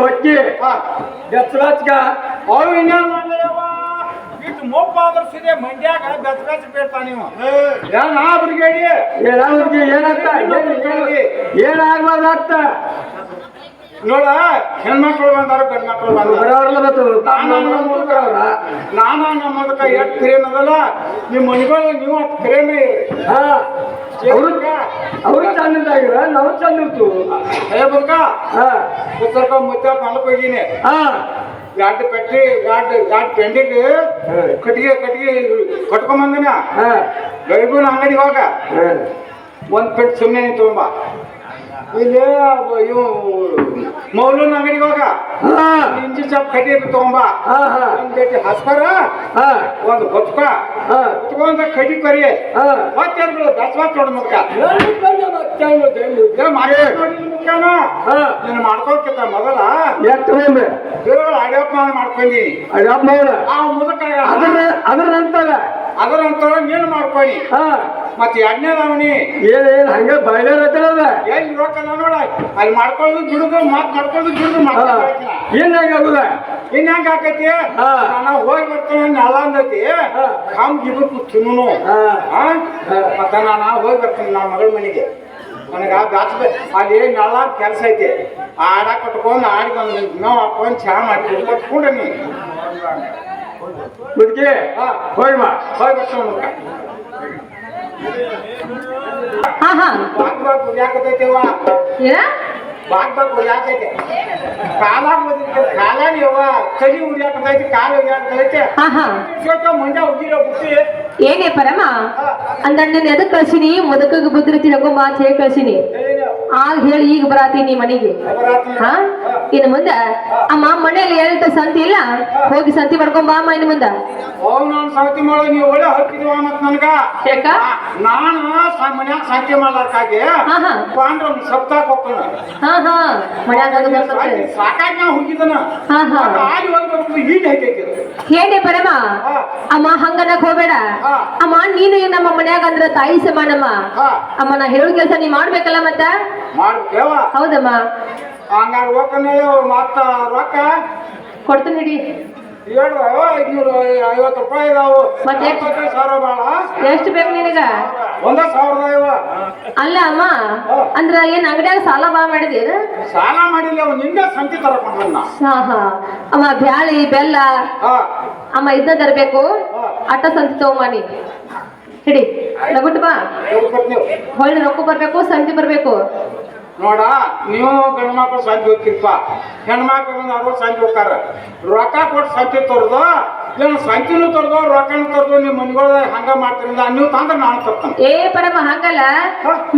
ಹೊಕ್ಕಿ ಹಾ ಗಚ್ಚ ಅವು ಇನ್ನೇನು ಮಾಡ್ಲವ ಇಟ್ಟು ಮೊಪ್ಪ ಆದರ್ಸಿದೆ ಮಂಡ್ಯಾಗ ಬೆಚ್ಚ ಬೆಚ್ಚ ಬೇಡ್ತಾ ನೀವು. ಏನ್ ಆ ಬ್ರಿಗೇಡಿ ಏನಾಗುತ್ತೆ ಏನಂತ? ಏನಾಗ್ಬಾರ್ದಾಗ್ತ ನೋಡ ಹೆಣ್ಮಕ್ಳು ಬಂದಾರ ಗಂಡ್ ಮಕ್ಳು ಬಂದಾರ ನಾನ ನಮ್ಮದಕ್ಕ ಎಷ್ಟು ಪ್ರೇಮ್ ಅದಲ್ಲ ನಿಮ್ಮ ಮನೆಗಳು ನೀವು ಅಷ್ಟು ಪ್ರೇಮೇ ಹಾ. ಅವ್ರು ಅವ್ರು ಚಂದಿದ್ದಾಗಿರ ನಾವು ಚಂದ ಇರ್ತು ಮುತ್ತ ಹೋಗಿನಿ ಎರಡು ಪೆಟ್ಟಿ ಎರಡು ಎರಡು ಪೆಂಡಿಗೆ. ಕಟ್ಟಿಗೆ ಕಟ್ಟಿಗೆ ಕಟ್ಕೊಂಬಂದಿನ ಹಾ. ಗೈಬೂನ್ ಅಂಗಡಿ ಹೋಗ ಒಂದ್ ಪೆಟ್ ಸುಮ್ಮನೆ ತಗೊಂಬ ಇಲ್ಲಿ ಇವು ಮೌಲೂನ್ ಅಂಗಡಿಗೆ ಹೋಗ. ಹಾ. ಇಂಜಿ ಚಾಪ್ ಕಟ್ಟಿ ತಗೊಂಬ. ಹಾ ಹಾ. ಒಂದ್ ಬೇಟಿ ಹಸ್ಕರ ಒಂದು ಹೊತ್ಕ. ಹಾ. ಹೊತ್ಕೊಂಡ ಕಟ್ಟಿ ಕರಿ. ಹಾ. ಮತ್ತೆ ದಸ್ವಾತ್ ನೋಡ ಮುಖ ನೀನು ಮೊದಲ? ಅಡಿಯಪ್ಪ ಮಾಡ್ಕೊಂಡಿ. ಅಡಮ್ಮ ಆ ಮುದಕ ಅದ್ರ ಅದ್ರ ನಂತರ? ಅದರ ನಂತರ ನೀನು ಮಾಡ್ಕೊಳ್ಳಿ ಹಾ. ಮತ್ತೆ ಎರಡನೇದವನಿ ಏನ್ ಏನ್ ಹಂಗ ಬಯಲಾರ ಹತ್ತಿರದ ಎಲ್ಲಿ ರೊಕ್ಕ ನೋಡ ಅಲ್ಲಿ ಮಾಡ್ಕೊಳ್ಳೋದು ಬಿಡುದು ಮಾತ್ ಮಾಡ್ಕೊಳ್ಳೋದು ಬಿಡುದು ಮಾಡ್ಕೊಳ್ಳೋದು ಏನ್ ಹೆಂಗಾಗುದ ಇನ್ ಹೆಂಗ ಆಕೈತಿ. ನಾನು ಹೋಗಿ ಬರ್ತೇನೆ ನೆಲ ಅಂದೈತಿ. ಕಾಮ್ ಗಿಬು ತಿನ್ನು ಹಾ. ಮತ್ತ ನಾನು ಹೋಗಿ ಬರ್ತೇನೆ ನನ್ನ ಮಗಳ ಮನೆಗೆ. ನನಗ ಬ್ಯಾಚ್ ಅಲ್ಲಿ ನೆಲ ಕೆಲಸ ಐತಿ. ಆಡ ಕಟ್ಕೊಂಡು ಆಡಿ ಬಂದು ನಾವು ಹಾಕೊಂಡು ಚಹಾ ಮಾಡಿ ಕೊಟ್ಕೊಂಡ್ರೆ ನೀ ಮುದುಕಿ. ಹೋಗಿ ಮಾ ಹೋಗಿ ಬರ್ತೇನೆ. ಮುಖ ಹಾ ಹಾ ಬಾಗ್ ಬಾಗ್ ಉರಿಯಾಕತೈತಿವ ಏನ ಬಾಕ್ ಬಾಗ್ ಉರಿಯಾಕೈತೆ ಕಾಲ ಮುಗಿದ ಕಾಲ ಉರಿಯಾಕತೈತಿ ಕಾಲ ಉರಿಯಾಕತೈತಿ. ಹಾ ಹಾ ಸ್ವಲ್ಪ ಮುಂಜಾ ಉಗಿರೋ ಬುಟ್ಟಿ ಏನೇ ಪರಮ? ಅಂದ್ರೆ ಎದಕ್ ಕಳ್ಸಿನಿ ಮುದಕಗ್ ಬುದ್ಧಿ ತಿಳ್ಕೊ ಮಾತು ಹೇಳಿ ಕಳ್ಸಿನಿ. ಆಗ ಹೇಳಿ ಈಗ ಬರಾತೀನಿ ಮನೆಗೆ. ಹಾ? ಇನ್ನು ಮುಂದ? ಅಮ್ಮ ಮನೇಲಿ ಹೇಳ್ತ ಸಂತಿ ಇಲ್ಲ? ಹೋಗಿ ಸಂತಿ ಮಾಡ್ಕೊಂಬ ಬಾ ಅಮ್ಮ ಇನ್ನು ಮುಂದ. ಅವ್ ನಾನು ಸಂತಿ ಮಾಡೋ ನೀವು ಒಳ್ಳೆ ಹಕ್ಕಿದ್ವ ಮತ್ ನನ್ಗ? ಯಾಕ? ನಾನು ಮನ್ಯಾಗ ಸಂತಿ ಮಾಡ್ಲಾರ್ಕಾಗಿ ಹಾ ಹಾ. ಪಾಂಡ್ರ ಒಂದು ಹೋಗ್ತಾನ. ಹಾ ಹಾ. ಮನ್ಯಾಗ. ಸಾಕಾಗಿ ನಾ ಹೋಗಿದ್ದನ ಆಗಿ ಹೋಗ್ಬೇಕು ಈಡ್ ಹಾಕೈತಿ ಹೇಳಿ ಪರಮ. ಅಮ್ಮ ಹಂಗನಕ್ ಹೋಗ್ಬೇಡ. ಅಮ್ಮ ನೀನು ನಮ್ಮ ಮನ್ಯಾಗ ಅಂದ್ರ ತಾಯಿ ಸಮಾನಮ್ಮ ಅಮ್ಮ ನಾ ಹೇಳೋ ಕೆಲಸ ನೀ ಮಾಡ್ಬೇಕಲ್ಲ ಮತ್ತ? ಹೌದಮ್ಮ. ಹಂಗಾರ ಹೋಗ್ತಾನೆ ಮತ್ತ ರೊಕ್ಕ? ಕೊಡ್ತೀನಿ ಏಳು ಐದ್ನೂರು ಐವತ್ತು ರೂಪಾಯಿ ಇದಾವು. ಮತ್ತೆ? ಎಪ್ಪತ್ತೈದು ಸಾವಿರ ಬಾಳ ಎಷ್ಟು ಬೇಕು ನಿನಗ? ಒಂದ ಸಾವಿರದ ಇವ ಅಲ್ಲ ಅಮ್ಮ ಅಂದ್ರ ಏನ್ ಅಂಗಡಿಯಾಗ ಸಾಲ ಬಾ ಮಾಡಿದೀರ? ಸಾಲ ಮಾಡಿಲ್ಲ ಅವ್ ನಿಂಗೆ ಸಂತಿ ತರಕೊಂಡ್ ನಾ ಹಾ ಹಾ. ಅಮ್ಮ ಬ್ಯಾಳಿ ಬೆಲ್ಲ. ಹಾ. ಅಮ್ಮ ಇದನ್ನ ತರಬೇಕು. ಅಟ್ಟ ಸಂತಿ ತಗೊಂಬಾನಿ ಹಿಡಿ ಲಗುಟ್ ಬಾ. ನೀವು ಹೊಳ್ಳಿ ರೊಕ್ಕ ಬರ್ಬೇಕು ಸಂತಿ ಬರ್ಬೇಕು. ನೋಡ ನೀವು ಗಂಡು ಮಕ್ಕಳು ಸಂಜೆ ಹೋಗ್ತಿರ್ಪ. ಹೆಣ್ಮಕ್ಳು ಒಂದು ಅರವತ್ತು ಸಂಜೆ ಹೋಗ್ತಾರ. ರೊಕ್ಕ ಕೊಟ್ಟು ಸಂಜೆ ತೊರೆದು ಏನು ಸಂಜೆನೂ ತೊರೆದು ರೊಕ್ಕನೂ ತೊರೆದು ನಿಮ್ಮ ಮನೆಗಳ ಹಂಗ ಮಾಡ್ತಿರಿಂದ ನೀವು ತಂದ್ರೆ ನಾನು ತರ್ತಾನೆ. ಏ ಪರಮ ಹಂಗಲ್ಲ.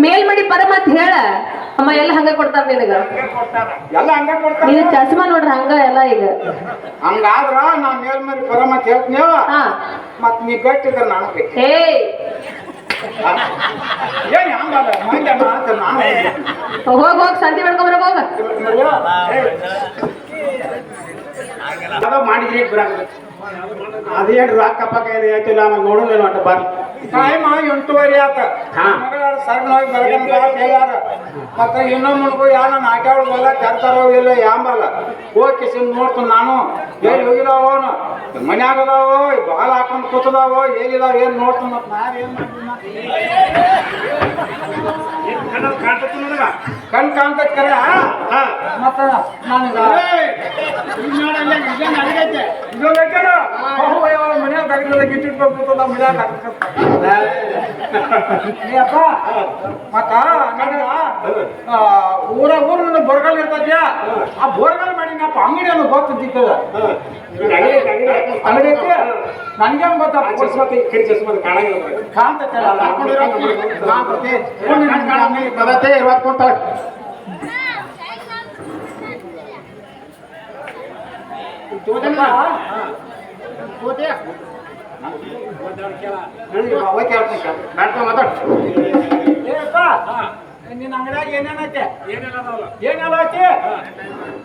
ಮೇಲ್ಮಡಿ ಪರಮ ಅಂತ ಹೇಳ. ಅಮ್ಮ ಎಲ್ಲ ಹಂಗ ಕೊಡ್ತಾರ ನಿನಗ. ಎಲ್ಲ ಹಂಗ ಕೊಡ್ತಾರ? ನೀನು ಚಸ್ಮಾ ನೋಡ್ರಿ ಹಂಗ ಎಲ್ಲ ಈಗ. ಹಂಗಾದ್ರ ನಾ ಮೇಲ್ಮಡಿ ಪರಮ ಅಂತ ಹಾ. ಮತ್ ನೀ ಗಟ್ಟಿದ್ರೆ ನಾನು ಏ ಏನ್ ಹಂಗಲ್ಲ ಮಂಡ್ಯ ಅಂತ ನಾನು ಹೋಗ್ ಹೋಗ್ ಸಂತಿ ಮಾಡ್ಕೊಂಬರಕ್ ಹೋಗ ಅದ ಮಾಡಿದ್ರಿ ಅದೇನು ರೊಕ್ಕ ಪಕ್ಕ ಏನು ಹೇಳ್ತಿಲ್ಲ ಆಮೇಲೆ ನೋಡೋಲ್ಲ ಒಟ್ಟು ಬರ್ಲಿ. ಟೈಮ್ ಎಂಟೂವರೆ ಆತ. ಹಾ. ಮಗಳ ಸರ್ನೋಗಿ ಬೆಳಗ್ಗೆ ಅಂತ ಹೇಳ್ಯಾರ ಮತ್ತೆ ಇನ್ನೊಂದು ಮುಳುಗು ಯಾರ ನಾಟ್ಯಾವಳು ಬಲ್ಲ ತರ್ತಾರೋ ಇಲ್ಲ ಯಾಂಬಲ್ಲ. ಹೋಗಿ ಸಿಮ್ ನೋಡ್ತೀನಿ ನಾನು. ಎಲ್ಲಿ ಹೋಗಿದಾವೋ ಮನ್ಯಾಗ ಅದಾವೋ ಬಾಲ್ ಹಾಕೊಂಡ್ ಕೂತದಾವೋ ಏನಿದಾವ ಏನ್ ನೋಡ್ತೀನಿ ಮತ್ತೆ ನಾನು ಏನು ಮಾಡ್ತೀನಿ? ಕಣ್ ಕಾಣ್ತೈತೆ ಕರೆ ಮತ್ತ ನನಗ ಮನ್ಯಾಗ ತಗದ ಗಿಟ್ಟಿಟ್ಕೊಂಡು ಕೂತದ ಮನ್ಯಾಗ ಅಪ್ಪ ಮತ್ತ ನನಗ ಆ, ಊರ ಊರ ನನ್ನ ಬರಗಾಲ ಇರ್ತದ್ಯಾ? ಆ ಬೋರ್ಗಲ್ ಮಾಡಿನಪ್ಪ ಅಂಗಡಿ ಅನ್ನೋ ಗೊತ್ತಿದ್ದದ ಅಂಗಡಿ ಐತಿ? ನನಗೆ ಗೊತ್ತ ಕಾಣ್ತೈತಲ್ಲ ಅಲ್ಲ, ಕಾಣ್ತೈತೆ. ಬರತ್ತೆ ಇರುವತ್ತು ಕೊಡ್ತಾಳೆ ಅವತ್ತು ಹೇಳ್ತೀನಿ ಕೇಳು. ಮಾಡ್ಕೊ ಮಾತಾಡು ಏನಪ್ಪ ನಿನ್ನ ಅಂಗಡಿಯಾಗ ಏನೇನೈತೆ ಏನೆಲ್ಲ ಐತಿ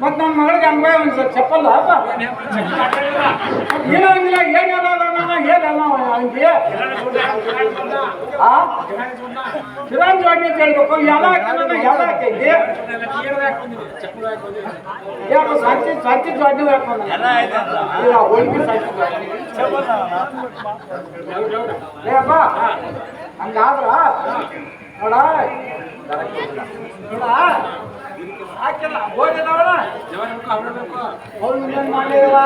ಮತ್ ನನ್ನ ಮಗಳಿಗೆ ಹಂಗ ಒಂದ್ ಸ್ವಲ್ಪ ಚಪ್ಪಲ್ ಅಪ್ಪ ಏನಂಗಿಲ್ಲ ಏನೆಲ್ಲ ನಾನು ಏನಲ್ಲ ಹಂಗೆ ಆ ಕಿರಾಣಿ ಜೋಡಿ ಅಂತ ಹೇಳ್ಬೇಕು ಎಲ್ಲ ಹಾಕಿದ್ರೆ ಎಲ್ಲ ಹಾಕೈತಿ ಯಾಕೆ ಸಂಚಿ ಸಂಚಿ ಜೋಡಿ ಹಾಕೊಂಡು ಇಲ್ಲ ಹೋಳಿಗೆ ಸಂಚಿ ಏಪ್ಪ ಹಂಗಾದ್ರ ನೋಡ. ನೋಡ. ಹಾಕಿಲ್ಲ ಓದಿದವಳ ಅವ್ರು ಇನ್ನೇನ್ ಮಾಡಿಲ್ಲ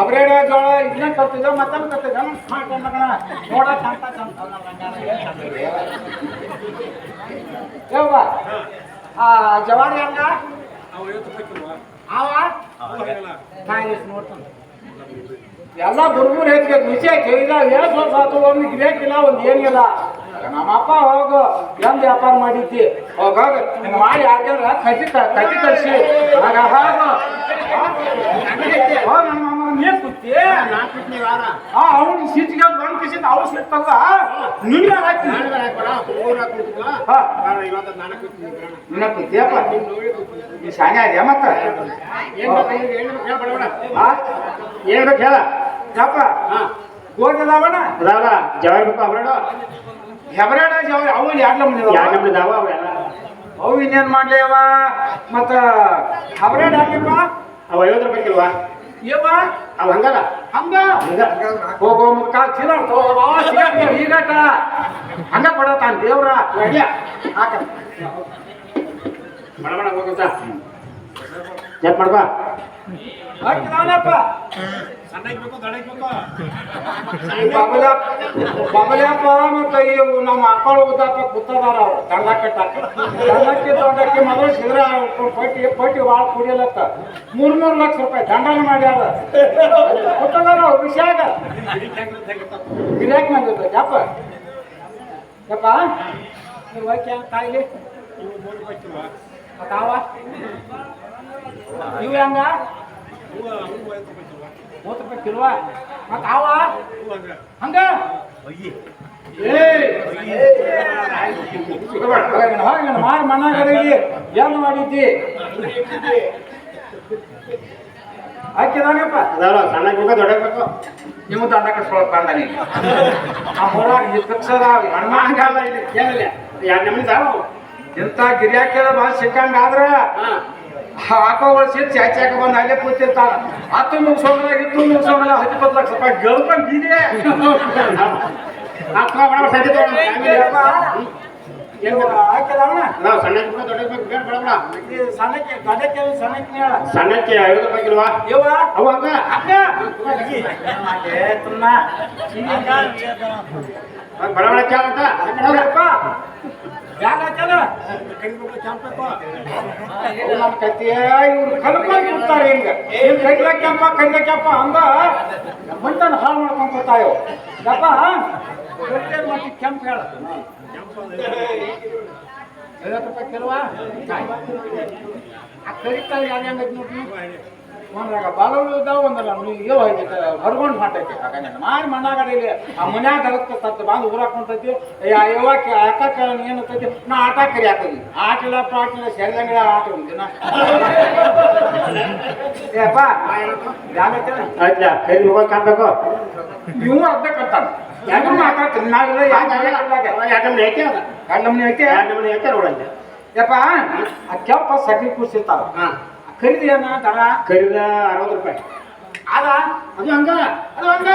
ಅಬ್ರೇಡ ಜೋಳ ಇದನ್ನ ಕತ್ತಿದ ಮತ್ತೊಂದು ಕತ್ತಿದ ಮಾಡ್ಕೊಂಡ ನೋಡ ಯವ್ವ ಆ, ಜವಾರಿ ಹಂಗ ಅವ ನಾ ಇಲ್ಲಿ ನೋಡ್ತಾನೆ. ಎಲ್ಲ ಬುರ್ಬುರ್ ಹೆಚ್ಚಿಗೆ ವಿಷಯ ಕೇಳಿದ ಸ್ವಲ್ಪ ಆತು ಒಂದು ಗಿರೇಕಿಲ್ಲ ಒಂದು ಏನಿಲ್ಲ ನಮ್ಮಪ್ಪ ಹೋಗು ನಮ್ಮ ವ್ಯಾಪಾರ ಮಾಡಿದ್ದಿ. ಹಿಂಗೆ ಮಾಡಿ ಯಾರ್ಯಾರ ಕಟ್ಟಿ ಕಟ್ಟಿ ಕಳಿಸಿ ಹೋಗು. ಹೋಗ್ ನನ್ನ ನಾ ಕುತ್ತಿ. ಆ ಅವ್ನು ಸೀಟಿಗೆ ಬಂದು ಕಿಸಿದ ಅವ್ರು ಸೀಟ್ ತಗದ ನಿನ್ನ ಹಾಕಿ. ಹಾ. ನಿನ್ನ ಕುತ್ತಿಯಪ್ಪ ನೀ ಶಾನೆ ಅದ್ಯಾ ಮತ್ತ? ಏನ್ ಬೇಕು ಹೇಳ ಯಪ್ಪ ಗೋದದವನ ಅದಾವ ಜವಾರಿ ಬೇಕು ಅವ್ರಡ ಹೆಬರಾಡ ಅವ್ರು ಅವು ಎರಡು ನಮ್ದು ಯಾರ ನಮ್ದು ಅವ ಅವೆಲ್ಲ ಅವು ಇನ್ನೇನು ಮಾಡ್ಲಿ ಅವ? ಮತ್ತು ಹೆಬರಾಡ ಹಾಕಿಪ್ಪ ಅವ ಐವತ್ತು ರೂಪಾಯಿ ಕಿಲ್ವಾ? ಏವ ಅವ ಹಂಗಲ್ಲ. ಹಂಗ? ಹಂಗ. ಕಾಲ್ ಚೀಲ ಈಗಟ ಹಂಗ. ಕೊಡತಾನ ದೇವ್ರ. ಹಾಕ. ಬಡ ಬಡ ಹೋಗುತ್ತ ಚೆಕ್ ಮಾಡ್ಕೋ. ಬಬಲ್ಯಪ್ಪ ಮತ್ತೆ ಇವು ನಮ್ಮ ಅಪ್ಪಳ ಉದ್ದಪ್ಪ ಕೂತದಾರ ಅವ್ರು ದಂಡ ಕಟ್ಟಾಕ ದಂಡಕ್ಕೆ ದೊಡ್ಡಕ್ಕೆ ಮೊದಲು ಸಿದ್ರ ಪಟ್ಟಿ ಪಟ್ಟಿ ಭಾಳ ಕುಡಿಯಲತ್ತ. ಮೂರ್ ಮೂರ್ ಲಕ್ಷ ರೂಪಾಯಿ ದಂಡನ ಮಾಡ್ಯಾರ. ಕೂತದಾರ ಅವ್ರು ವಿಷಯಾಗ ಗಿರಾಕ್ ಬಂದಿದ್ದ ಯಪ್ಪ. ಯಪ್ಪ. ನೀವು ಕಾಯಿಲೆ ಮತ್ತಾವ ಇವು ಹೆಂಗ? ಮೂವತ್ತು ರೂಪಾಯಿ ಕಿಲ್ವ ಮತ್ತೆ ಅವ ಹಂಗ? ಮಾರಿ ಏನು ಮಾಡಿದ್ದಿ? ಹಾಕಿದಾಗಪ್ಪ. ಸಣ್ಣ ದೊಡ್ಡಬೇಕು ದೊಡ್ಡ ಬೇಕು. ನಿಮ್ಮ ದಂಡ ಕಟ್ಕೊಳಕ್ ಬಂದ ನೀ ಆ ಹೊರಾಗ ಈ ಫಿಕ್ಸದ ಹಣ್ಮ ಹಂಗಲ್ಲ ಇಲ್ಲಿ ಕೇಳಲ್ಲ ಯಾರು ಇಂಥ ಗಿರಿಯಾಕೆಲ್ಲ ಭಾಳ ಸಿಕ್ಕಂಗ ಆದ್ರ ಹಾಕೋಗಳು ಸೇರಿ ಚಾಚಿ ಹಾಕ ಬಂದು ಅಲ್ಲೇ ಕೂತಿರ್ತಾರ ಹತ್ತು ಮುಗಿಸೋಂಗಿಲ್ಲ ಇತ್ತು ಮುಗಿಸೋಂಗಿಲ್ಲ ಹತ್ತಿಪ್ಪತ್ತು ಲಕ್ಷ ರೂಪಾಯಿ ಬಡ ಈ ಸಣ್ಣಕ್ಕೆ ಐವತ್ತು ರೂಪಾಯಿ ಕಿಲ್ವಾ ಯವ್ವ ಅವು ಅಕ್ಕ. ಏ ತುನ್ನ ಬಡ ಬಡ ಕೇಳ ಅಂತ ನೋಡಪ್ಪ ಯಾಕ ಹಾಕ್ಯಾನ ನಮ್ಮ ಕತ್ತಿ ಇವ್ರು ಕಲ್ಕೊಂಡ್ ಕೂಡ್ತಾರೆ ಹಿಂಗ ಕೆಂಪ ಕೈಲ ಕೆಂಪ ಅಂದ ಮಂಟನ ಹಾಳು ಮಾಡ್ಕೊಂಡ್ ಕೂತಾಯೋ ಗಪ್ಪ ಮತ್ತೆ ಕೆಂಪ ಹೇಳ ಐವತ್ತು ರೂಪಾಯಿ ಕಿಲುವಾ ಆ ಕರಿಕಾಯಿ ಯಾರು ಹೆಂಗೈತಿ ನೋಡ್ರಿ ಒಂದ್ರಾಗ ಬಾಲಗಳು ಇದ್ದಾವ ಒಂದಲ್ಲ ನೀವು ಹೋಗ್ತೈತೆ ಹೊರ್ಕೊಂಡು ಮಾಡ್ತೈತಿ ಯಾಕಂದ್ರೆ ಮಾಡಿ ಮಣ್ಣಾಗಡಿಲಿ ಆ ಮನ್ಯಾಗ ಅದಕ್ಕೆ ಸತ್ತು ಬಂದು ಊರಾಕ್ ಕುಂತೈತಿ. ಯಾವಾಗ ಅಕ್ಕ ಏನತ್ತೈತಿ ನಾ ಆಟ ಕರಿ ಹಾಕೋದಿ ಆಟಿಲ್ಲ ಪಾಟಿಲ್ಲ ಸೆಲ್ಲಂಗಿಲ್ಲ ಆಟ ದಿನ. ಏಪ್ಪ ಆಯ್ತಾ ಕೈ ಹೋಗಕ್ಕೆ ಕಾಣ್ಬೇಕು? ಇವು ಅರ್ಧ ಕಟ್ಟಾನ ಎರಡು ಮಾತಾಡ್ತೀನಿ. ನಾವೆಲ್ಲ ಯಾಕೆ ಎರಡು ನಮ್ನಿ ಐತೆ ಅದ ಮನೆ ನಮ್ನಿ ಐತೆ ಎರಡು ನಮ್ನಿ ಐತೆ ನೋಡಂತ ಯಪ್ಪ ಆ ಕೆಂಪ ಸಗಣಿ ಕೂರ್ಸಿರ್ತಾರ. ಹಾಂ. ಖರೀದಿ ಏನ ದರ. ಕರಿದ ಅರವತ್ತು ರೂಪಾಯಿ. ಅದ ಅದು ಹಂಗ ಅದು ಹಂಗ.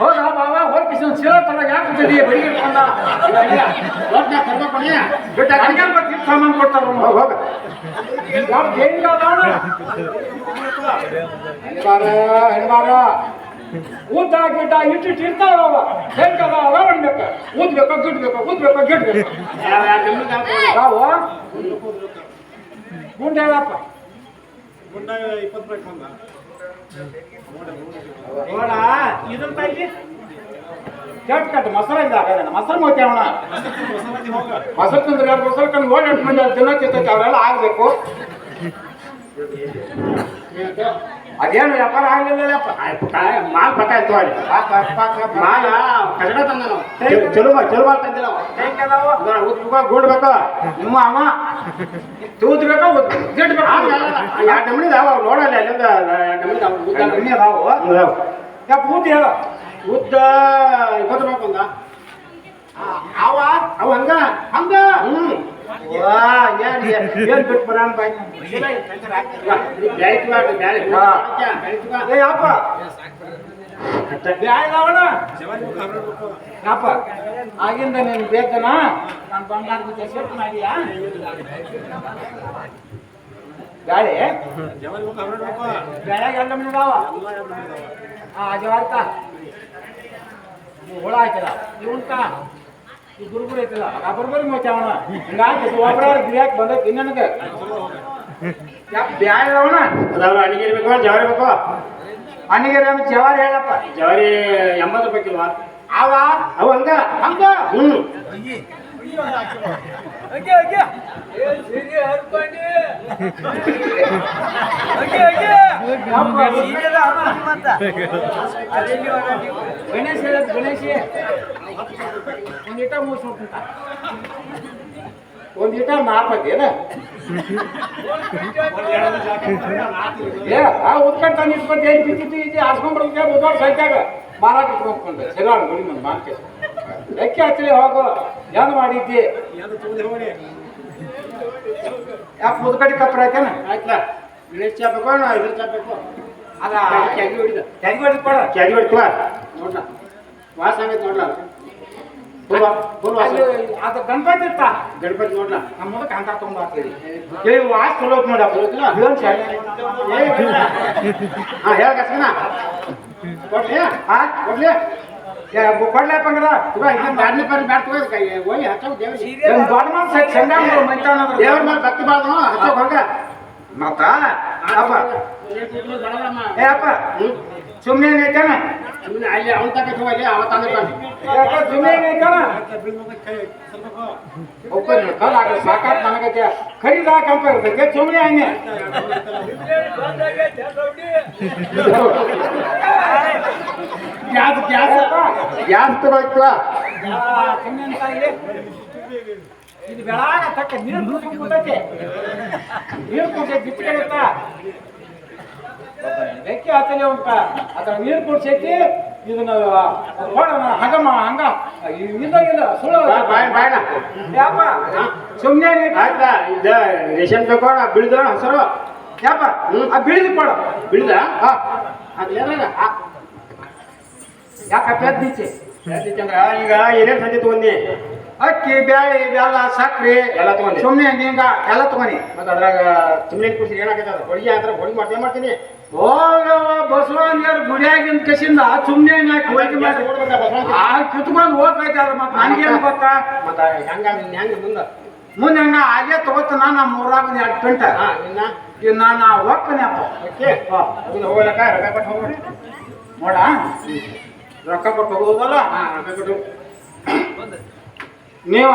ಹೋದ ಬಾಬಾ ಹೋಗಿ ಕಿಶನ್ ಸೀಳ ತರ ಯಾಕೆ ಬಡಿಗೆ ಬಂದ ದೊಡ್ಡ ಕೊನೆಯ ಬಿಟ್ಟ ಅಡಿಗೆ ಬರ್ತಿ ಸಾಮಾನು ಕೊಡ್ತಾರ ಹೋಗ ಹೆಣ್ಮಾರ ಊಟ ಗಿಡ್ಡ ಇಟ್ಟಿಟ್ಟು ಇರ್ತಾವ ಅವ ಹೆಂಗ ಅದಾವ? ಅನ್ಬೇಕ ಊದ್ಬೇಕ ಗಿಡ್ಬೇಕು ಊದ್ಬೇಕ ಗಿಡ್ಬೇಕು. ಯಾವ ಎರಡು ಹೇಳಪ್ಪ ಗುಂಡ ಇಪ್ಪತ್ತು ರೂಪಾಯಿ ಹೇಳಪ್ಪ ನೋಡ ಇದನ್ನ ತಾಯಿ ಕೆಟ್ಟ ಕಟ್ಟು ಮೊಸರ ಇದ್ದಾಗ ಮೊಸರು ಮೋತ್ಯಾವಣ ಮೊಸರು ತಂದ್ರೆ ಎರಡು ಮೊಸರು ಕಂಡು ನೋಡಿ ಎಂಟು ಮಂದಿ ದಿನ ತಿಂತೈತೆ ಅವರೆಲ್ಲ ಆಗ್ಬೇಕು. ಅದೇನು ವ್ಯಾಪಾರ ಆಗ್ಲಿಲ್ಲಪ್ಪ ಮಾಲ್ ಪಟ ಆಯ್ತು ಅಲ್ಲಿ ಮಾಲ ಕಡಿಮೆ ತಂದ ಚಲೋ- ಚಲೋ ತಂದಿಲ್ಲ ಗೂಡ್ಬೇಕು? ನಿಮ್ಮ ಅವ. ತೂದ್ಬೇಕಾ ಗಿಡ್ಬೇಕು ಎರಡು ನಮೂನಿ ಇದಾವ ಅವು ನೋಡಲ್ಲ ಅಲ್ಲಿಂದ ಎರಡು ನಮೂನಿ ಇದಾವ. ಉದ್ದ ಕಮ್ಮಿ ಅದಾವು ಇದಾವ. ಯಾ ಬೂದಿ ಹೇಳ ಉದ್ದ ಇಪ್ಪತ್ತು ರೂಪಾಯಿ ಒಂದ ಅವ ಅವು ಹಂಗ ಹಂಗ ಹ್ಮ್ ವಾ ಏನ್ ಏನ್ ಏನ್ ಬಿಟ್ಟು ಬರೋಣ ಬಾಯ್ ಬ್ಯಾಳಿ ತುಗ ಬ್ಯಾಳಿ ಹಾ. ಬ್ಯಾಳಿ ತುಗ ಏ ಅಪ್ಪ, ಆಗಿಂದ ನೀನು ಬೇಕನ? ನಾನು ಬಂಗಾರದ ಜೊತೆ ಸೆಟ್ ಮಾಡಿಯಾ? ಗಾಳಿ? ಬ್ಯಾಳ್ಯಾಗ ಎಲ್ಲ ಮನಿದಾವ ಹಾ ಅಜವಾರ್ತ ಹುಳ ಹಾಕಿದ ಇವಂತ ಈ ಗುರುಗುರು ಐತಿಲ್ಲ. ಆ, ಬರ್ಬರಿ ಮೋಚಾವಣ ಹಿಂಗಾಗಿ ಒಬ್ಬರ ಗಿರಿಯಾಕ್ ಬಂದೈತಿ ನನಗೆ. ಬ್ಯಾಳವಣ ಅದಾವ ಅಡಿಗೆ ಇರ್ಬೇಕು, ಜವರಿ ಬೇಕು ಅಣ್ಣಿಗೆ ಜವಾರಿ ಹೇಳಪ್ಪ. ಜವಾರಿ ಎಂಬತ್ತು ರೂಪಾಯಿ ಕಿಲೋ ಅವ? ಅವ ಹಂಗ. ಹಂಗ? ಹ್ಮ್ ಗಣೇಶ ಗಣೇಶ. ಒಂದಿಟ್ಟ ಮುಗಿಸ್ಬಿಡ್ತ ಒಂದ್ ಇಟ ಏನ? ಏ ಆ ಉತ್ಕಂತ ಇಟ್ಕೊಂಡು ಏನ್ ಬಿದ್ದಿತ್ತು ಇದೆ ಆಸ್ಕೊಂಡ್ಬಿಡುತ್ತೆ ಬುಧವಾರ ಸಂಖ್ಯಾಗ ಮಾರಾಟ ಇಟ್ಕೊಂಡ್ಕೊಂಡೆ. ಸರಿ ಗುಡಿ ಮಂದ್ ಮಾರ್ಕೆ ಲೆಕ್ಕ ಹಚ್ಚಲಿ ಹೋಗು. ಏನ್ ಮಾಡಿದ್ದಿ? ಯಾಕೆ ಮುದ್ಕಡಿ ಕಪ್ಪರ ಆಯ್ತಾನ? ಆಯ್ತಾ ಗಣೇಶ್ ಚಾಪ್ ಬೇಕು ನಾ ಇದ್ರ ಚಾಪ್ ಬೇಕು. ಅದ ಕ್ಯಾಗಿ ಹೊಡಿದ. ಹೆಂಗ್ ಹೊಡಿದ್ ಕೊಡ. ಕ್ಯಾಗಿ ಹೊಡಿತವ ನೋಡ್ಲ. ವಾಸ ಆಗೈತೆ ನೋಡ್ಲ ಫುಲ್ ಫುಲ್ ವಾಸ ಅಲ್ಲಿ ಅದು ಗಣಪತಿ ಇರ್ತಾ ಗಣಪತಿ ನೋಡ್ಲ? ನಮ್ಮ ಮುದಕ ಅಂತ ತಗೊಂಡ್ ಹಾಕಿರಿ ಏ ವಾಸ್ ಚಲೋ ನೋಡಪ್ಪ. ಹಾ ಹೇಳ ಕಸ್ಕನ. ಕೊಡ್ಲಿ ಹಾ ಕೊಡ್ಲಿ. ಕೊಡ್ಲಪ್ಪ ಇಲ್ಲ ಬ್ಯಾಡ್ಲಿ ತುಗ ಕೈ ಹೋಗಿ ಹಚ್ಚೋ ದೇವ್ರಿಗೆ. ಏನ್ ದೊಡ್ಡ ಮನ್ಸ ಚಂದ ಮೈತಾನ ದೇವ್ರ ಮೇಲೆ ಭಕ್ತಿ ಬಾಳ್ದು ಹಚ್ಚೋ ಹಂಗ. ಮತ್ತ ಅಪ್ಪ. ಏ ಅಪ್ಪ. ಸುಮ್ಮನೆ ಐತಾನ ಸುಮ್ಮನೆ ಅಲ್ಲಿ ಅವನ ತಕ್ಕ ಹೋಗಿ ಅವ ಯಾಕ ಸುಮ್ಮನೆ ಐತಾನ ಒಪ್ಪ ಕಲ್ ಆಗ ಸಾಕಾತ್ ನನಗೈತೆ. ಖರೀದಾ ಕಂಪ ಇರ್ತೈತೆ ಸುಮ್ಮನೆ ಹಂಗೆ. Gas gas. ಗ್ಯಾಸ್ ತಗೋಯ್ತು ಇದು ಬೆಳಾಗ ತಕ್ಕ ನೀರು ಕೂತೈತೆ. ನೀರು ಕುಡ್ಸೈತೆ ಬಿಚ್ಚಿಡುತ್ತ ಬೆಕ್ಕಿ ಹತ್ತಲೇ ಉಂಟ ಅದ್ರ ನೀರು ಕುಡ್ಸೈತಿ ಇದನ್ನ ನೋಡೋಣ ಹಂಗ ಮಾ- ಹಂಗ. ಇಲ್ಲ ಇಲ್ಲ ಸುಳ್ಳು ಬಾಯ್. ಯಾಪ? ಸುಮ್ಮನೆ ಆಯ್ತಾ? ಇದ ರೇಷನ್ ತಗೋಣ ಬಿಳಿದ ಹಸರು. ಯಾಪ? ಆ ಬಿಳಿದು ಕೊಡು. ಬಿಳಿದ? ಯಾಕ ಪೆದ್ ನೀಚೆ? ಈಗ ಏನೇನ್ ಸಂಜೆ ತಗೊಂಡಿ ಅಕ್ಕಿ ಬ್ಯಾಳಿ ಬೆಲ್ಲ ಸಕ್ರೆ ಎಲ್ಲ ತಗೊಂಡಿ. ಸುಮ್ಮನೆ ಹಿಂಗ ಎಲ್ಲ ತಗೊಂಡಿ. ಮತ್ತೆ ಅದ್ರಾಗ ಸುಮ್ಮನೆ ಕುಡಿಸಿ ಏನಾಗೈತೆ ಅದು? ಹೋಳಿಗೆ ಅಂದ್ರೆ ಹೋಳಿಗೆ ಮಾಡ್ತೇನೆ ಮಾಡ್ತೀನಿ? ಹೋಗವ ಬಸವಣ್ಣರ ಗುಡಿಯಾಗಿನ ಕಸಿಂದ ಸುಮ್ಮನೆ ಯಾಕೆ ಮಾಡಿ ಆ ಕಿತ್ಕೊಂಡು ಹೋಗ್ತೈತೆ ಅದ್ರ ಮತ್ತೆ ನನಗೇನು ಗೊತ್ತಾ? ಮತ್ತೆ ಹೆಂಗ ಹೆಂಗ ಮುಂದ? ಮುಂದೆ ಹಂಗ ಹಾಗೆ ತಗೋತಾನ ನಮ್ಮ ಊರಾಗ ಒಂದು ಎರಡು ಪಿಂಟ. ಇನ್ನ ನಾ ಹೋಗ್ತಾನೆ ಅಪ್ಪ ಹೋಗ್ಲಕ್ಕ? ರೊಕ್ಕ ಕೊಟ್ಟು ಹೋಗ್ರಿ ನೋಡ ರೊಕ್ಕ ಕೊಟ್ಟು ಹೋಗೋದಲ್ಲ? ಹಾ ರೊಕ್ಕ ಕೊಟ್ಟು ನೀವ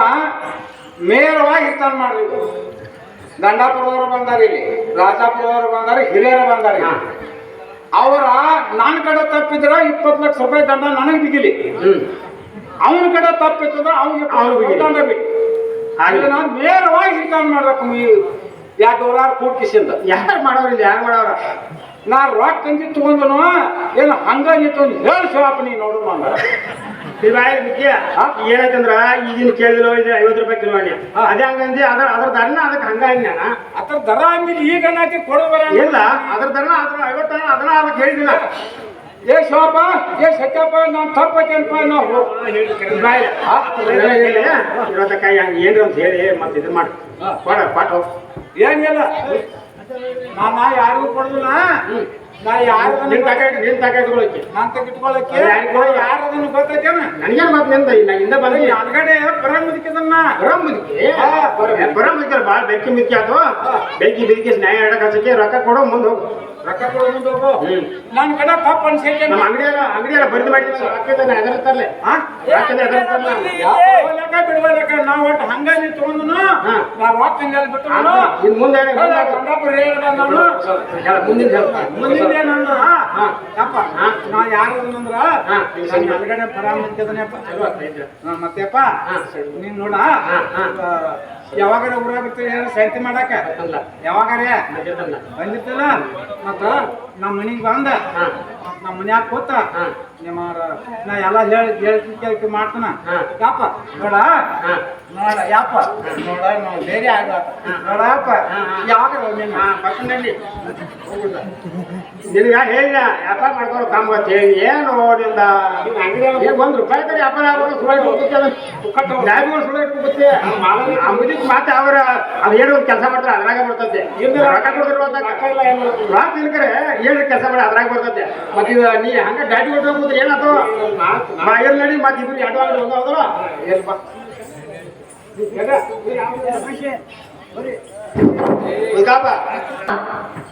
ನೇರವಾಗಿ ಹಿತಾನ್ ಮಾಡ್ರಿ. ದಂಡಾಪುರದವರು ಬಂದಾರ ಇಲ್ಲಿ ರಾಜಾಪುರದವರು ಬಂದಾರ ಹಿರಿಯರು ಬಂದಾರ. ಅವರ ನನ್ನ ಕಡೆ ತಪ್ಪಿದ್ರೆ ಇಪ್ಪತ್ತು ಲಕ್ಷ ರೂಪಾಯಿ ದಂಡ ನನಗೆ ಬಿಗಿಲಿ. ಅವನ ಕಡೆ ತಪ್ಪಿತ್ತಂದ್ರೆ ಅವ್ನಿಗೆ ಅವ್ನಿಗೆ. ದಂಡ ಬಿಡಿ ಹಾಗೆ. ನಾನು ನೇರವಾಗಿ ಹಿತಾನ್ ಮಾಡ್ಬೇಕು ಯಾಕೆ ಎರಡು ಡೋಲಾರ್ ಕೋಟಿ ಕಿಸಿಂದ. ಯಾರು ಮಾಡೋರಿಲ್ಲ ಯಾರು ಮಾಡೋರ? ನಾ ರೊಕ್ಕ ತಂದಿ ತಗೊಂಡನು ಏನು ಹಂಗ ನಿಂತು ಹೇಳಿ ಶಿವಪ್ಪ ನೀ ನೋಡು ಮಂಗ ಏನಾಯ್ತಂದ್ರ ಈಗಿನ ಕೇಳಿದ್ರು ಇದು ಐವತ್ತು ರೂಪಾಯಿ ಕಿಲೋ ಅಣ್ಣ ಅದೇ ಹಂಗಂದಿ ಅದ್ರ ಅದ್ರ ದರನ ಅದಕ್ಕೆ ಹಂಗಾಗಿ ನಾನು ಅದ್ರ ದರ ಅಂದಿಲ್ಲ ಈಗ ನಾಕಿ ಕೊಡಬರ ಇಲ್ಲ ಅದ್ರ ದರನ ಅದ್ರ ಐವತ್ತನ ಅದನ್ನ ಅದಕ್ಕೆ ಹೇಳಿದಿಲ್ಲ ಏ ಶಿವಪ್ಪ ಏ ಸತ್ಯಪ್ಪ ನಾನು ತಪ್ಪತ್ತೇನಪ್ಪ ನಾವು ಬಾಯಿ ಇವತ್ತಕ್ಕ ಹಂಗೆ ಏನ್ರಿ ಅಂತ ಹೇಳಿ ಮತ್ತೆ ಇದು ಮಾಡಿ. ಕೊಡ ಪಾಠ ಏನಿಲ್ಲ. ನಾನು ಯಾರಿಗೂ ಕೊಡುದಿಲ್ಲ. ನಾ ಯಾರು ನಿನ್ ತಕ ನಿನ್ ತಕ ಇಟ್ಕೊಳಕ್ಕೆ ನಾನು ತೆಗಿಟ್ಕೊಳ್ಳಕ್ಕೆ ಅದು ಯಾರಿಗ್ ಕೊಡಲ್ಲ? ಯಾರದನ್ನು ಗೊತ್ತೈತೇನ ನನಗೇನು ಮತ್ತೆ ನಿಂದ? ಇಲ್ಲ ಹಿಂದೆ ಬಂದಿ ಅನ್ಗಡೆ ಬರಂಗ್ ಮುದಕಿದನ್ನ ಬರಂ ಮುದುಕಿ ಬರಂ ಮುದುಕಿ ಭಾಳ ಬೆಂಕಿ ಮುದುಕಿ ಆತು. ಬೆಂಕಿ ಬಿದಕಿ ನ್ಯಾಯ ಹಚ್ಚಕ್ಕೆ ರೊಕ್ಕ ಕೊಡೋ ಮುಂದೆ ಹೋಗು. ರೊಕ್ಕ ಕೊಡು ಮುಂದೆ ಹೋಗು ನನ್ನ ಕಡೆ ತಪ್ಪು ಅನ್ಸೈತೆ ನಮ್ಮ ಅಂಗಡಿಯಲ್ಲ ಅಂಗಡಿಯಲ್ಲ ಬರೆದು ಮಾಡಿದ್ರೆ ಹಾಕಿದ್ದಾನೆ ಹೆದರ್ತಾರಲೆ? ಹಾಕಿದ್ರೆ ಹೆದರ್ತಾರಲ್ಲ ಲೆಕ್ಕ ನಾವು ಒಟ್ಟು ಹಂಗ ನೀ ತಗೊಂಡ್ನು ಹಾ. ನಾವು ರೊಕ್ಕ ಹಂಗಲ್ಲಿ ಬಿಟ್ಟು ಮುಂದೆ. ಕಂಡಾಪುರ ಹೇಳಿದ ನಾನು ಮುಂದಿನ ಹೇಳ್ತಾ. ಮುಂದಿನ ಏನಂದ್ರ ಹಾ. ಯಪ್ಪ ಹಾ. ನಾ ಯಾರು ಅಂದ್ರ ಹಾ. ನನ್ನ ಬರ ಪರಾಮರ್ಶದನೆಪ್ಪ ಹಾ, ಮತ್ತೆಪ್ಪ ಹಾ. ನೀನ್ ನೋಡ. ಯಾವಾಗಾರ ಊರಾಗ ಬರ್ತೀವಿ ಏನೋ ಸಂತಿ ಮಾಡಾಕ ಅಲ್ಲ. ಯಾವಾಗಾರ. ಬಂದಿತ್ತಲ್ಲ ಮತ್ತ ನಮ್ಮ ಮನಿಗೆ ಬಂದ ಹಾ. ನಮ್ಮ ಮನ್ಯಾಗ ಕೂತ. ನಿಮ್ಮ ನಾ ಎಲ್ಲ ಹೇಳಿ ಹೇಳ್ತಿ ಮಾಡ್ತಾನ ಹಾ. ಯಪ್ಪ ನೋಡ. ನೋಡ ಯಪ್ಪ ನೋಡ ನಾವು ಬೇರೆ ಆಗ ನೋಡಪ್ಪ. ಯಾವಾಗ ನಿಮ್ಮ ಪಕ್ಕದಲ್ಲಿ. ನಿನಗ ಹೇಳಿದ ವ್ಯಾಪಾರ ಮಾಡ್ಕೊಂಡು ಕಾಮ ಗೊತ್ತ ಹೇಳಿ ಏನು ನಿಂದ ಏನ್ ಒಂದ್ ರೂಪಾಯಿ ಕಡೆ ವ್ಯಾಪಾರ ಆಗೋದು ಸುಳ್ಳು ಹೋಗುತ್ತೆ ನ್ಯಾಯಗಳು ಸುಳ್ಳು ಹೋಗುತ್ತೆ ಮುಗಿದ ಮಾತು ಅವರ ಅದು ಏನು ಒಂದು ಕೆಲಸ ಮಾಡ್ತಾರೆ ಅದ್ರಾಗ ಬರ್ತದೆ. ರೊಕ್ಕ ತಿನ್ಕರೆ ಏನು ಕೆಲಸ ಮಾಡಿ ಅದ್ರಾಗ ಬರ್ತದೆ. ಮತ್ತೆ ಇದು ನೀ ಹಂಗ ಡ್ಯಾಟಿ ಹೊಟ್ಟೋಗ್ಬೋದು ಏನಾಯ್ತು? ಏನ್ ನಡಿ ಮತ್ತೆ ಇಬ್ರು ಎರಡು ಆಗಲಿ ಒಂದು ಹೌದಲ್ಲ ಏನಪ್ಪ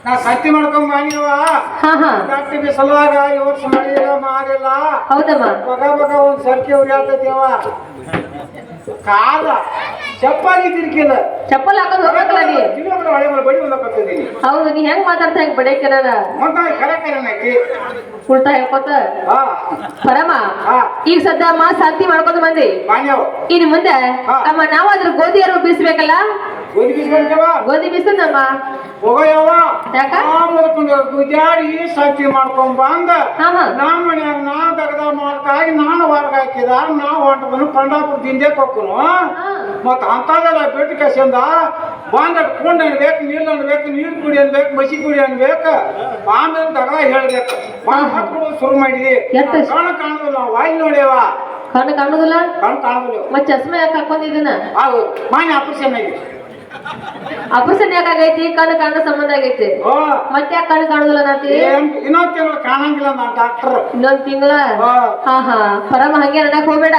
ನಾ ಸತ್ತಿ ಮಾಡ್ಕೊಂಡ್ ಡಾಕ್ಟರ್ಗೆ ಸಲುವಾಗ ಮಾಡಿಲ್ಲ ಮಾಡಿಲ್ಲ ಹೌದಮ್ಮ. ಬಗ ಬಗ ಒಂದ್ ಸರ್ಕಿ ಉರಿ ಆಗ್ತೈತಿವ ಕಾಲ. ಚಪ್ಪಾಗಿ ತಿರ್ಕಿಲ್ಲ. ಚಪ್ಪಲ್ ನೀ? ಬಡಿ ಹೌದು ನೀ ಹೆಂಗ್ ಮಾತಾಡ್ತಾ ಹೆಂಗ್ ಬಡೇಕೆ ನಾನು ಮತ್ತೆ ಉಲ್ಟಾ ಹೇಳ್ಕೊತ? ಪರಮ. ಈಗ ಸದ್ಯ ಅಮ್ಮ ಶಾಂತಿ ಮಾಡ್ಕೊಂಡು ಬಂದಿ? ಇನ್ ಮುಂದೆ. ಅಮ್ಮ ನಾವು ಅದ್ರ ಗೋಧಿ ಅರು ಬೀಸ್ಬೇಕಲ್ಲ ಒದಗಿಸ್ಕೊಂಡವ ಗೋಧಿ ಬೀಸದಮ್ಮ ಹೋಗಯ್ಯವ ಯಾಕ? ಗುಜಾಡಿ ಸಂತಿ ಮಾಡ್ಕೊಂಡ್ ಬಂದ. ನಮ್ಮ ಮನ್ಯಾಗ ನಾ ದಗದ ಮಾಡ್ಕಾಗಿ ನಾನು ಹೊರಗ ಹಾಕಿದ ನಾ ಹೊಂಟದನು ಪಂಡಾಪುರ ದಿಂದೆ ಕೊಕ್ಕನು. ಮತ್ತ ಅಂತದೆಲ್ಲ ಬೆಟ್ಟ ಕಸಿಂದ ಬಂದ ಕೊಂಡ್ ಅನ್ಬೇಕು ನೀರು ಅನ್ಬೇಕು ನೀರು ಕುಡಿ ಅನ್ಬೇಕು ಮಸಿ ಕುಡಿ ಅನ್ಬೇಕು ಆಮೇಲೆ ದಗದ ಹೇಳ್ಬೇಕು. ಬಂದ್ ಹಾಕೊಂಡು ಶುರು ಮಾಡಿದಿ. ಕಾಣ ಕಣ್ಣು ನಾವು ವಾಯ್ ನೋಡ್ಯವ. ಕಣ್ಣು ಕಾಣುದಿಲ್ಲ? ಕಣ್ಣು ಕಾಣುದಿಲ್ಲ. ಮತ್ತೆ ಚಸ್ಮಾ ಯಾಕೆ ಹಾಕೊಂಡಿದ್ದೀನ? ಹೌದು ಮಾನ್ಯ ಆಪರೇಷನ್ ಆಗಿ ಅಪಸನ್ ಯಾಕಾಗೈತಿ ಕಣ್ಣು ಕಾಣೋ ಸಂಬಂಧ ಆಗೈತಿ. ಮತ್ತೆ ಯಾಕೆ ಕಣ್ಣು ಕಾಣುದಿಲ್ಲ ನಾತಿ? ಇನ್ನೊಂದ್ ತಿಂಗಳು ಕಾಣಂಗಿಲ್ಲ ನಾನ್ ಡಾಕ್ಟರ್ ಇನ್ನೊಂದ್ ತಿಂಗಳ? ಹಾ. ಹಾ ಪರಮ ಹಂಗೆ ನಡಕ್ ಹೋಗ್ಬೇಡ.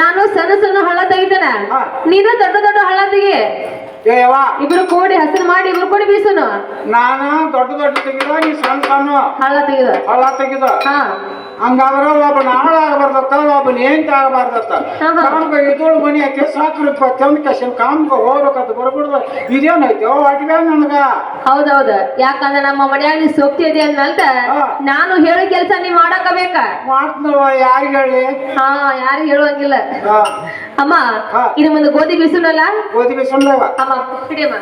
ನಾನು ಸಣ್ಣ ಸಣ್ಣ ಹಳ್ಳ ತೆಗಿತೇನೆ. ನೀನು ದೊಡ್ಡ ದೊಡ್ಡ ಹಳ್ಳ ತೆಗಿ. ಇಬ್ರು ಕೂಡಿ ಹಸಿರು ಮಾಡಿ ಇಬ್ರು ಕೂಡಿ ಬೀಸನು. ನಾನು ದೊಡ್ಡ ದೊಡ್ಡ ತೆಗಿದ ನೀ ಸಣ್ಣ ಸಣ್ಣ ಹಳ್ಳ ತೆಗಿದ. ಹಳ್ಳ ತೆಗಿದ? ಹಾ. ಹಂಗಾದ್ರ ಒಬ್ಬನ ಆಳ ಆಗಬಾರ್ದತ್ತ ಒಬ್ಬನ ಏಂತ ಆಗಬಾರ್ದತ್ತ. ಹಾ. ಕಾಮ್ಗ ಇದೋಳು ಮನಿ ಹಾಕಿ ಸಾಕ್ರಿ ತಂದ್ ಕಶನ್ ಕಾಮ್ಗ ಹೋಗ್ಬೇಕಂತ ಬರ್ಬಿಡ್ದ. ಇದೇನೈತಿ ಅವ್ ಅಟ್ಗ ನನಗ? ಹೌದೌದು. ಯಾಕಂದ್ರೆ ನಮ್ಮ ಮನ್ಯಾಗ ನೀ ಸೋಕ್ತಿ ಇದೆ ಅಂದಂತ. ನಾನು ಹೇಳೋ ಕೆಲಸ ನೀ ಮಾಡಕ ಬೇಕ? ಮಾಡ್ತನವ ಯಾರಿಗ ಹೇಳಿ? ಹಾ ಯಾರು ಹೇಳುವಂಗಿಲ್ಲ. ಅಮ್ಮ ಇದು ಮುಂದೆ ಗೋಧಿ ಬೀಸುನಲ್ಲ? ಗೋಧಿ ಬಿಸಿಲವ ಅಮ್ಮ ಹಿಡಿಯಮ್ಮ.